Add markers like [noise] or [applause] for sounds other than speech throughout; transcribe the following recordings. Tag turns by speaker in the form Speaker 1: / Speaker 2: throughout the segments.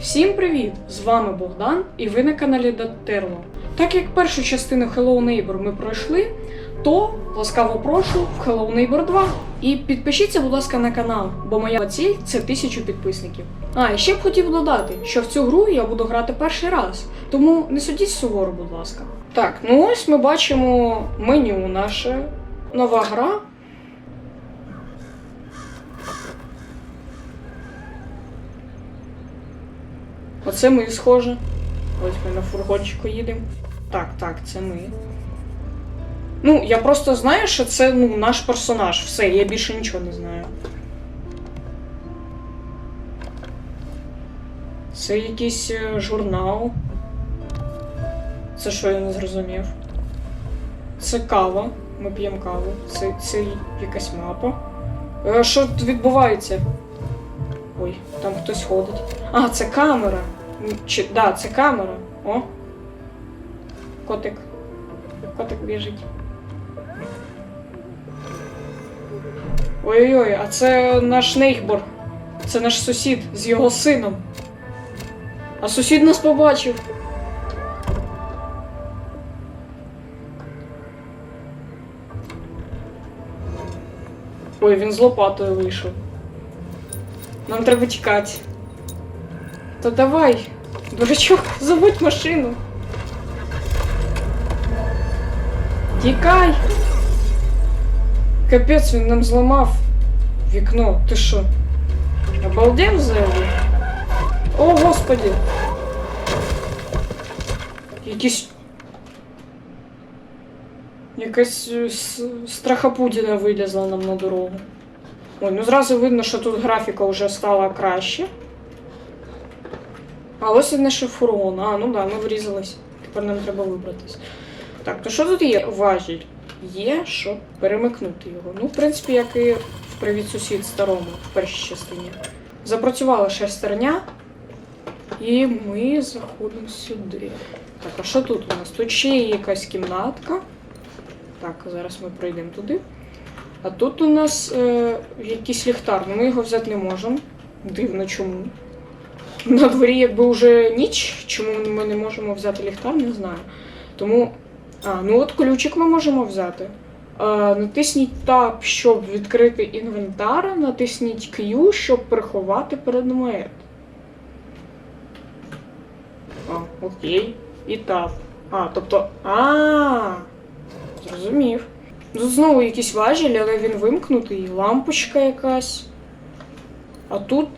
Speaker 1: Всім привіт! З вами Богдан і ви на каналі Датерло. Так як першу частину Hello Neighbor ми пройшли, то ласкаво прошу в Hello Neighbor 2. І підпишіться, будь ласка, на канал, бо моя ціль це тисячу підписників. А, і ще б хотів додати, що в цю гру я буду грати перший раз, тому не судіть суворо, будь ласка. Так, ну ось ми бачимо меню наше. Нова гра. Оце ми схоже. Ось ми на фургончику їдемо. Так, так, це ми. Ну, я просто знаю, що це ну, наш персонаж. Все, я більше нічого не знаю. Це якийсь е, журнал. Це що я не зрозумів? Це кава. Ми п'ємо каву. Це, це якась мапа. Е, що відбувається? Ой, там хтось ходить. А, це камера. Чи, да, це камера. О. Котик. Котик біжить. Ой-ой-ой, а це наш нейхбор. Це наш сусід з його сином. А сусід нас побачив. Ой, він з лопатою вийшов. Нам треба тікати. Та давай, дурачок, заводь машину. Тікай! Капець, він нам зламав вікно. Ти що? Обалдев зелі? О, господи! Якісь. Якась е, с- страхопудіна вилізла нам на дорогу. Ой, ну зразу видно, що тут графіка вже стала краще. А ось і наш фургон. А, ну да, ми врізались. Тепер нам треба вибратись. Так, то що тут є? Важіль. Є, щоб перемикнути його. Ну, в принципі, як і в привіт сусід старому в першій частині. Запрацювала шестерня. І ми заходимо сюди. Так, а що тут у нас? Тут ще є якась кімнатка. Так, зараз ми пройдемо туди. А тут у нас е, якийсь ліхтар. Ну, ми його взяти не можемо. Дивно чому. На дворі якби вже ніч. Чому ми не можемо взяти ліхтар, не знаю. Тому. А, ну от ключик ми можемо взяти. Е, натисніть Tab, щоб відкрити інвентар, натисніть Q, щоб приховати предмет. А, окей. І Tab. А, тобто. А, зрозумів. Тут знову якийсь важіль, але він вимкнутий, лампочка якась. А тут.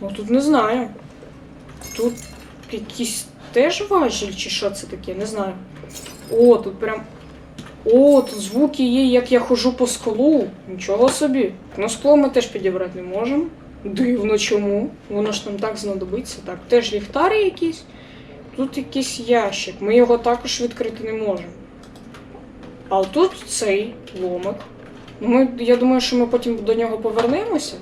Speaker 1: Ну тут не знаю. Тут якийсь теж важіль, чи що це таке, не знаю. О, тут прям. О, тут звуки є, як я хожу по склу. Нічого собі. Ну, скло ми теж підібрати не можемо. Дивно чому. Воно ж нам так знадобиться. Так, теж ліхтарі якісь. Тут якийсь ящик. Ми його також відкрити не можемо. А тут цей ломик. Ну, Ми, я думаю, що ми потім до нього повернемося.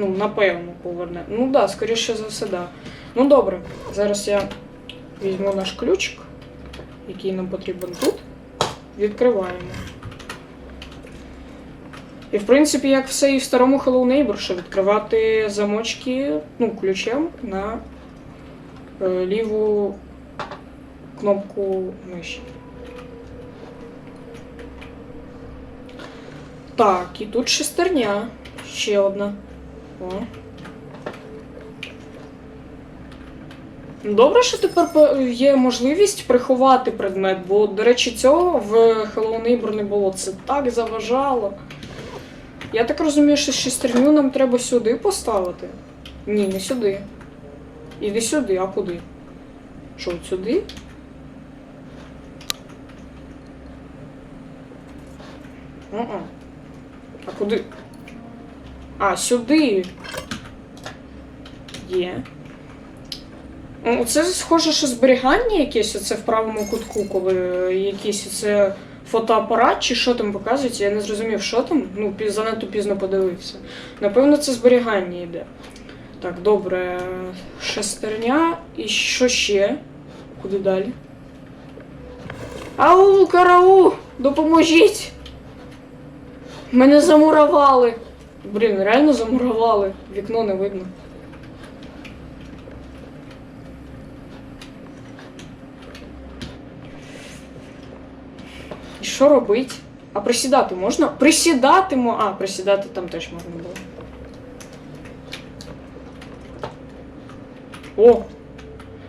Speaker 1: Ну, напевно, повернемо. Ну так, да, скоріше за все, да. Ну добре, зараз я візьму наш ключик, який нам потрібен тут. Відкриваємо. І в принципі, як все і в старому Hello Neighbor, що відкривати замочки ну, ключем на е, ліву кнопку миші. Так, і тут шестерня. Ще одна. О. Добре, що тепер є можливість приховати предмет, бо, до речі, цього в Hello Neighbor не було. Це так заважало. Я так розумію, що шестерню нам треба сюди поставити. Ні, не сюди. Іди сюди, а куди? Що, от сюди? М-м. А куди? А, сюди. Є. О, Це схоже, що зберігання якесь оце в правому кутку, коли якийсь оце фотоапарат чи що там показується, я не зрозумів, що там. Ну, занадто пізно подивився. Напевно, це зберігання йде. Так, добре. Шестерня. І що ще? Куди далі? Ау, карау! Допоможіть! Мене замурували! Блін, реально замурували. Вікно не видно. І що робить? А присідати можна? Присідати мо. А, присідати там теж можна було. О!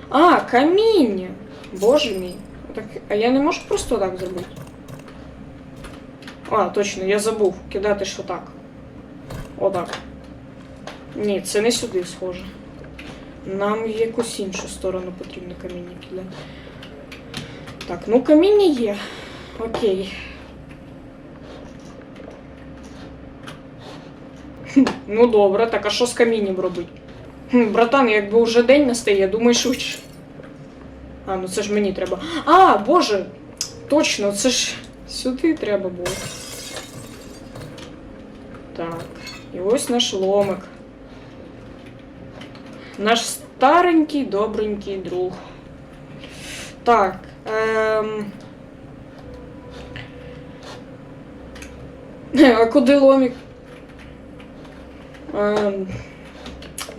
Speaker 1: А, каміння! Боже мій. Так, а я не можу просто так зробити. А, точно, я забув кидати що так. Отак. Ні, це не сюди схоже. Нам якусь іншу сторону потрібно каміння кидати. Так, ну каміння є. Окей. [laughs] Ну добре, так а що з камінням робити? [laughs] Братан, якби вже день настає, думай швидше. А, ну це ж мені треба. А, боже! Точно, це ж сюди треба було. Так. Ось наш ломик. Наш старенький, добренький друг. Так. Ем... [laughs] А куди ломик? Ем...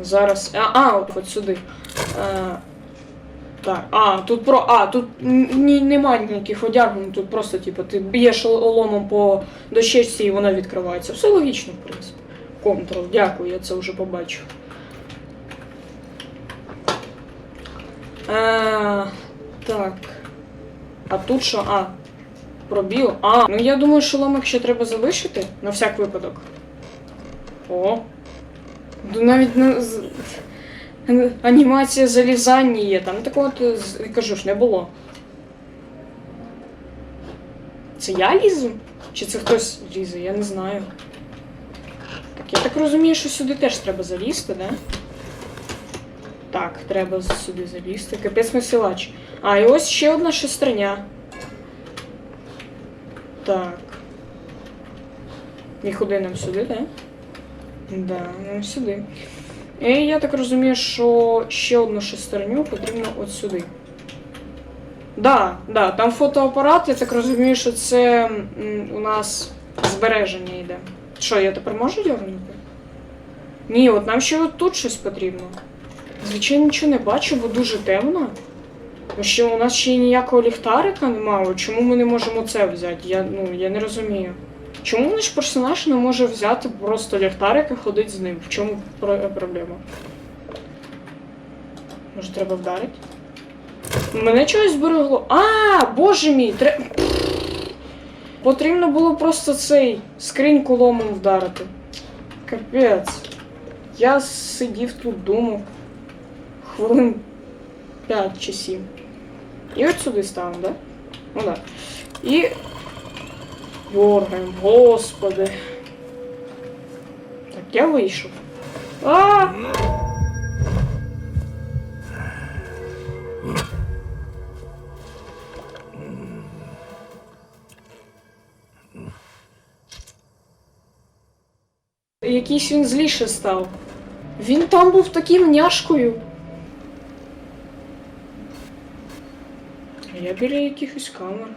Speaker 1: Зараз. А, а от, сюди. Е... Так, а, тут про. А, тут ні, нема ніяких одягнень, тут просто, типу, ти б'єш ломом по дощечці і вона відкривається. Все логічно, в принципі. Контрол, дякую, я це вже побачив. Е, так. А тут що? А. Пробіл. А, ну я думаю, що ломик ще треба залишити на всяк випадок. О. Ну, Навіть на. Анімація залізання є, там такого кажу ж не було. Це я лізу? Чи це хтось лізе? Я не знаю. Так, я так розумію, що сюди теж треба залізти, да? Так, треба сюди залізти. Капець насилач. А, і ось ще одна шестерня. Так. І куди нам сюди, да? Да, нам сюди. І я так розумію, що ще одну шестерню потрібно от сюди. Да, да, там фотоапарат, я так розумію, що це у нас збереження йде. Що, я тепер можу дьорнути? Ні, от нам ще от тут щось потрібно. Звичайно, нічого не бачу, бо дуже темно. Бо ще у нас ще й ніякого ліхтарика немає. Чому ми не можемо це взяти? Я, ну, я не розумію. Чому наш персонаж не може взяти просто ліхтарик і ходити з ним? В чому проблема? Може, треба вдарити? Мене чогось зберегло. А, боже мій! Тре... Потрібно було просто цей скриньку ломом вдарити. Капець. Я сидів тут, думав. Хвилин 5 чи 7. І от сюди ставимо, да? Ну так. Да. І Доргаємо, господи. Так, я вийшов. А! Якийсь він зліше став. Він там був таким няшкою. Я біля якихось камер.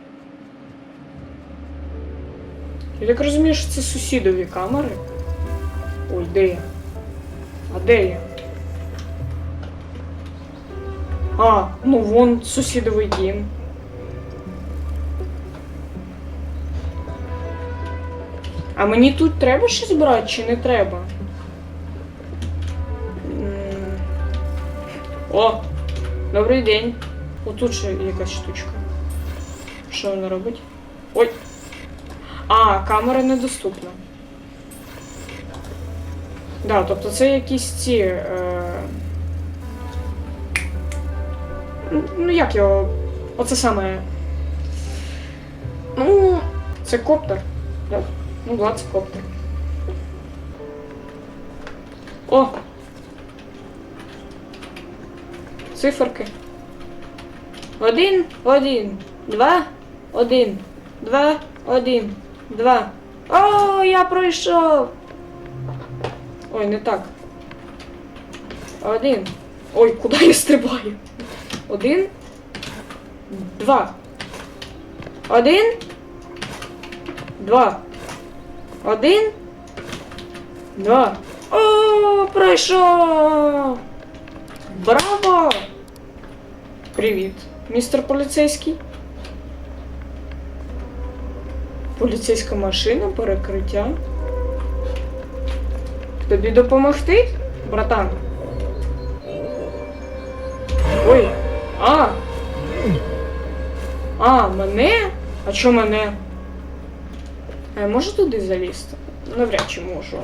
Speaker 1: Я так розумію, що це сусідові камери. Ой, де я? А де я? А, ну вон сусідовий дім. А мені тут треба щось брати чи не треба? О! Добрий день. Отут ще якась штучка. Що вона робить? Ой! А, камера недоступна. Да, тобто це якісь ці. Е... Ну, як його. Оце саме. Ну, це коптер. Да. Ну, да, це коптер. О! Циферки. Один, один, два, один, два, один, два. О, я пройшов. Ой, не так. Один. Ой, куди я стрибаю? Один. Два. Один. Два. Один. Да. О, пройшов! Браво! Привіт, містер поліцейський. Поліцейська машина, перекриття. Тобі допомогти, братан? Ой, а! А, мене? А чо мене? Я можу туди залізти? Навряд чи можу.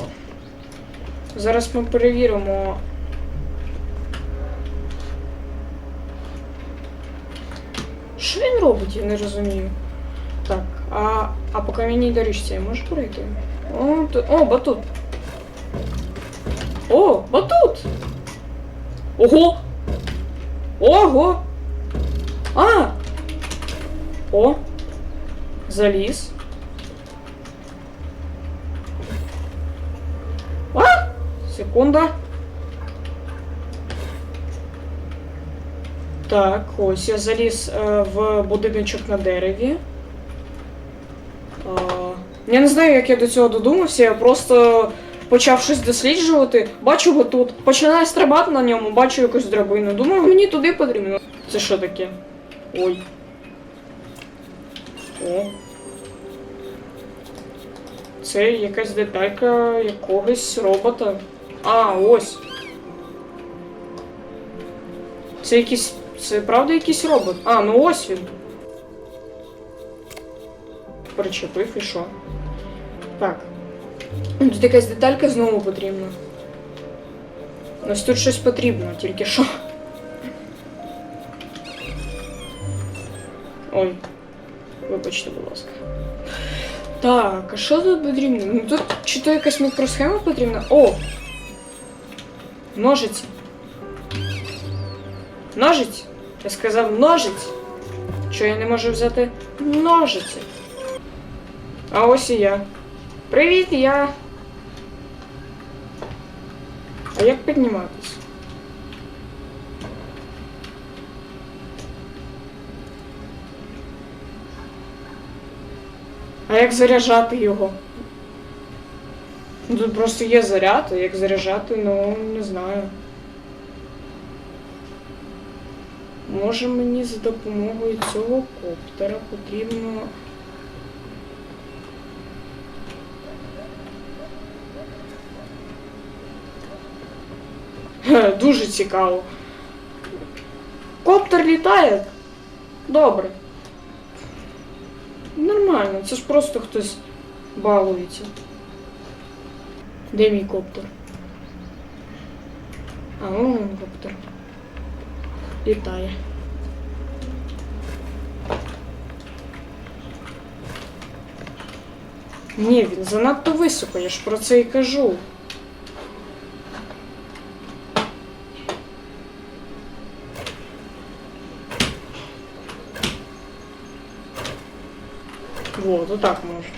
Speaker 1: Зараз ми перевіримо. Що він робить, я не розумію. Так, а, а по кам'яній доріжці я можу пройти? О, тут, о, батут. О, батут! Ого! Ого! А! О! Заліз. А! Секунда. Так, ось я заліз е, в будиночок на дереві. А, я не знаю, як я до цього додумався, я просто почав щось досліджувати, бачу його тут, починаю стрибати на ньому, бачу якусь драбину. Думаю, мені туди потрібно. Це що таке? Ой. О. Це якась деталька якогось робота. А, ось. Це якийсь. Це правда якийсь робот? А, ну ось він. Причепив і що? Так. Тут якась деталька знову потрібна. Ось тут щось потрібно, тільки що. Ой. Вибачте, будь ласка. Так, а що тут потрібно? Ну тут чи то якась мікросхема потрібна? О! Ножиці. Ножиці? Я сказав ножиці. Що я не можу взяти ножиці? А ось і я. Привіт, я. А як підніматись? А як заряджати його? Ну, Тут просто є заряд, а як заряджати, ну не знаю. Може мені за допомогою цього коптера потрібно. Дуже цікаво. Коптер літає? Добре. Нормально, це ж просто хтось балується. Де мій коптер? А, він коптер. Літає. Ні, він занадто високо, я ж про це і кажу. Вот, отак можна.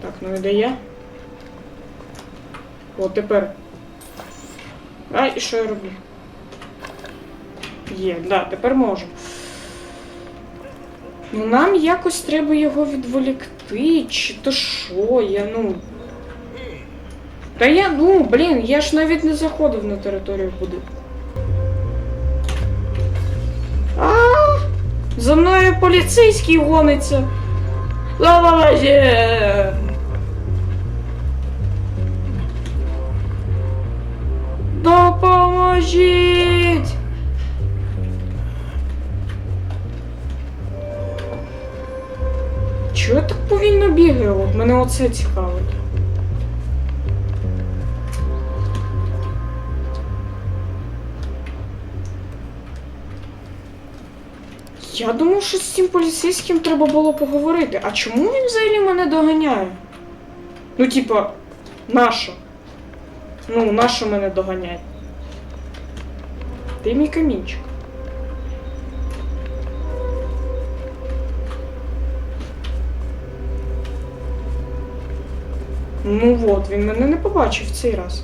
Speaker 1: Так, ну і де я? О, тепер. А, і що я роблю? Є, да, тепер можу. Ну нам якось треба його відволікти, чи то що, я ну. Та я, ну, блін, я ж навіть не заходив на територію будинку. А, за мною поліцейський гониться. Лавалазі! Допоможіть! Чого я так повільно бігаю? От мене оце цікавить. Я думав, що з цим поліцейським треба було поговорити. А чому він взагалі мене доганяє? Ну, типа, нащо? Ну, нащо мене доганять? Ти мій камінчик. Ну от, він мене не побачив цей раз.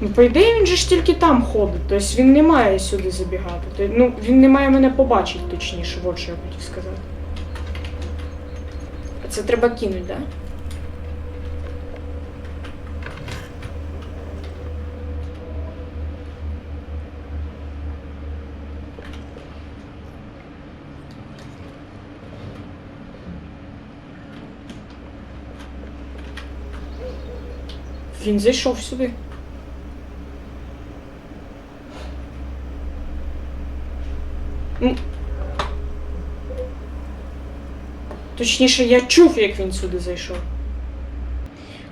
Speaker 1: Ну, по ідеї, він же ж тільки там ходить, тобто він не має сюди забігати. Ну, він не має мене побачити, точніше, от що я хотів сказати. А Це треба кинути, так? Да? Він зайшов сюди. Ну. Точніше, я чув, як він сюди зайшов.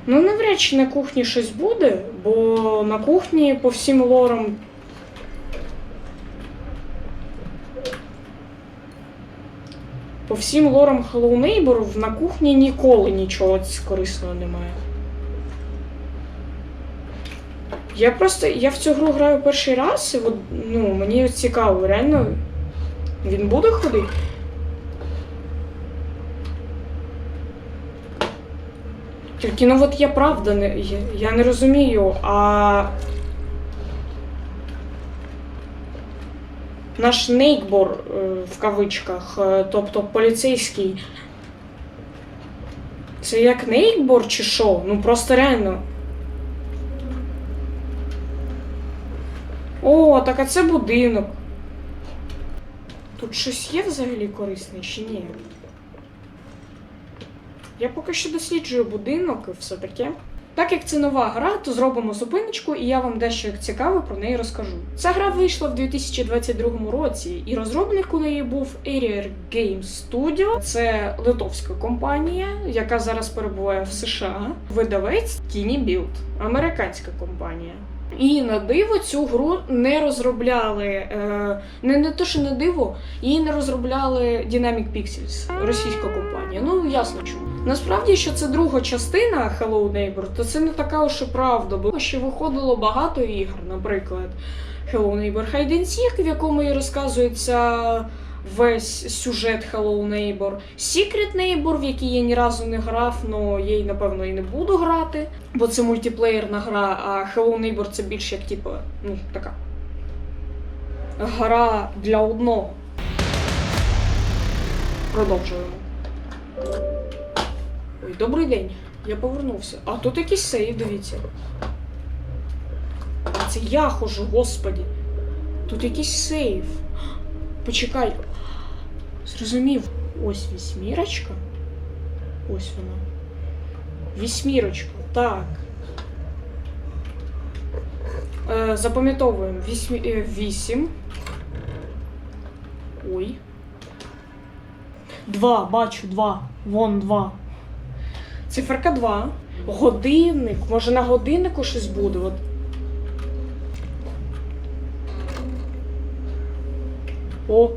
Speaker 1: Ну, навряд чи на кухні щось буде, бо на кухні по всім лорам. По всім лорам Hello Neighbor на кухні ніколи нічого корисного немає. Я просто. Я в цю гру граю перший раз, і от, ну, мені цікаво, реально він буде ходити? Тільки ну от я правда не. Я, я не розумію, а. Наш нейкбор е, в кавичках, е, тобто поліцейський. Це як нейкбор чи що? Ну просто реально. О, так а це будинок. Тут щось є взагалі корисне чи ні? Я поки що досліджую будинок і все таке. Так як це нова гра, то зробимо зупиночку, і я вам дещо цікаве про неї розкажу. Ця гра вийшла в 2022 році, і розробник у неї був Area Game Studio. Це литовська компанія, яка зараз перебуває в США. Видавець Tiny Build, американська компанія. І на диво цю гру не розробляли. Е, не, не то, що на диво, її не розробляли Dynamic Pixels, російська компанія. Ну ясно чому. Насправді, що це друга частина Hello Neighbor, то це не така уж і правда, бо ще виходило багато ігр, наприклад, Hello Neighbor Hide and Seek, в якому і розказується весь сюжет Hello Neighbor, Secret Neighbor, в який я ні разу не грав, але я й напевно і не буду грати, бо це мультиплеєрна гра, а Hello Neighbor це більш як типу, ну, така гра для одного. Продовжуємо. Ой, добрий день. Я повернувся. А тут якийсь сейф, дивіться. Це я хожу, господі. Тут якийсь сейф. Почекай. Зрозумів. Ось вісьмірочка. Ось вона. Вісьмірочка. Так. Е, запам'ятовуємо. Вісьмі... е, Вісім. Ой. Два, бачу, два. Вон два. Циферка 2. Годинник. Може на годиннику щось буде. От. О,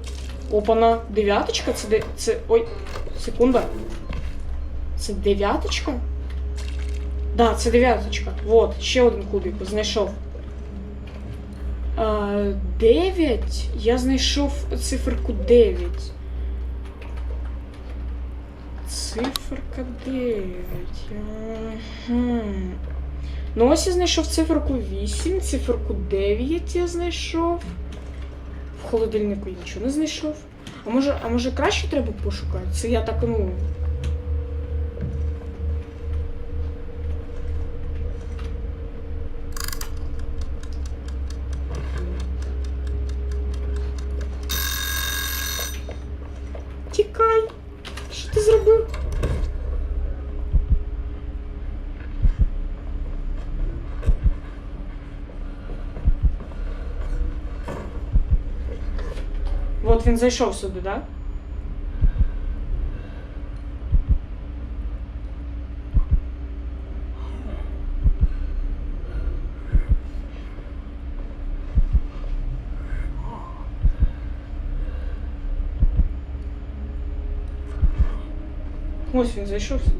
Speaker 1: опана. Дев'яточка? Це де. Це. Ой, секунда. Це дев'яточка? Да, це дев'яточка. Вот, ще один кубик знайшов. Дев'ять. Я знайшов циферку 9. Циферка 9. Ага. Ну, ось я знайшов циферку 8, циферку 9 я знайшов. Холодильнику нічого не знайшов. А може, а може краще треба пошукати? Це я так, ну. От він зайшов сюди, так? Да? Ось він зайшов сюди.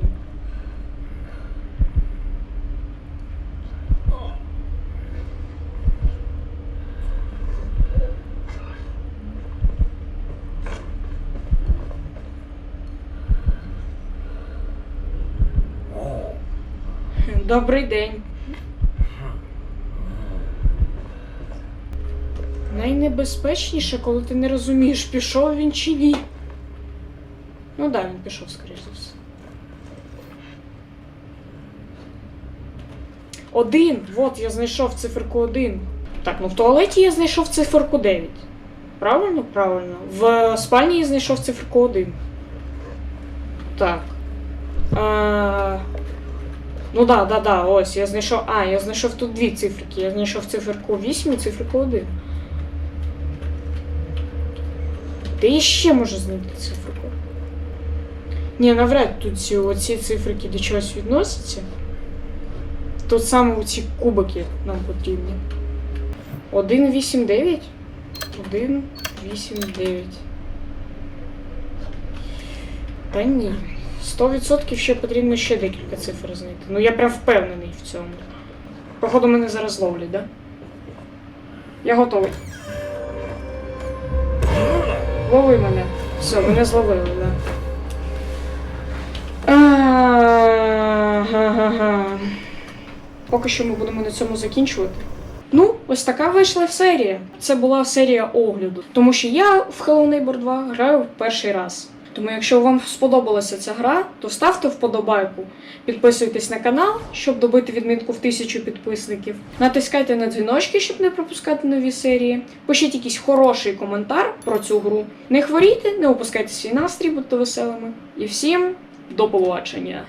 Speaker 1: Добрий день. Найнебезпечніше, коли ти не розумієш, пішов він чи ні. Ну так, да, він пішов, скоріш за все. Один! От, я знайшов циферку один. Так, ну в туалеті я знайшов циферку 9. Правильно? Правильно. В спальні я знайшов циферку 1. Так. А... Ну да, да, да, ось, я знайшов. А, я знайшов тут дві циферки. Я знайшов циферку 8 і циферку 1. Де я ще можу знайти циферку? Ні, навряд тут ці, оці циферки до чогось відносяться. Тут саме ці кубики нам потрібні. 1, 8, 9? 1, 8, 9. Та ні. 100% ще потрібно ще декілька цифр знайти. Ну я прям впевнений в цьому. Походу мене зараз зловлять, да? Я готовий. Лови мене. Все, мене зловили, да. Поки що ми будемо на цьому закінчувати. Ну, ось така вийшла серія. Це була серія огляду. Тому що я в Hello Neighbor 2 граю в перший раз. Тому якщо вам сподобалася ця гра, то ставте вподобайку, підписуйтесь на канал, щоб добити відмітку в тисячу підписників. Натискайте на дзвіночки, щоб не пропускати нові серії. Пишіть якийсь хороший коментар про цю гру. Не хворійте, не опускайте свій настрій, будьте веселими. І всім до побачення!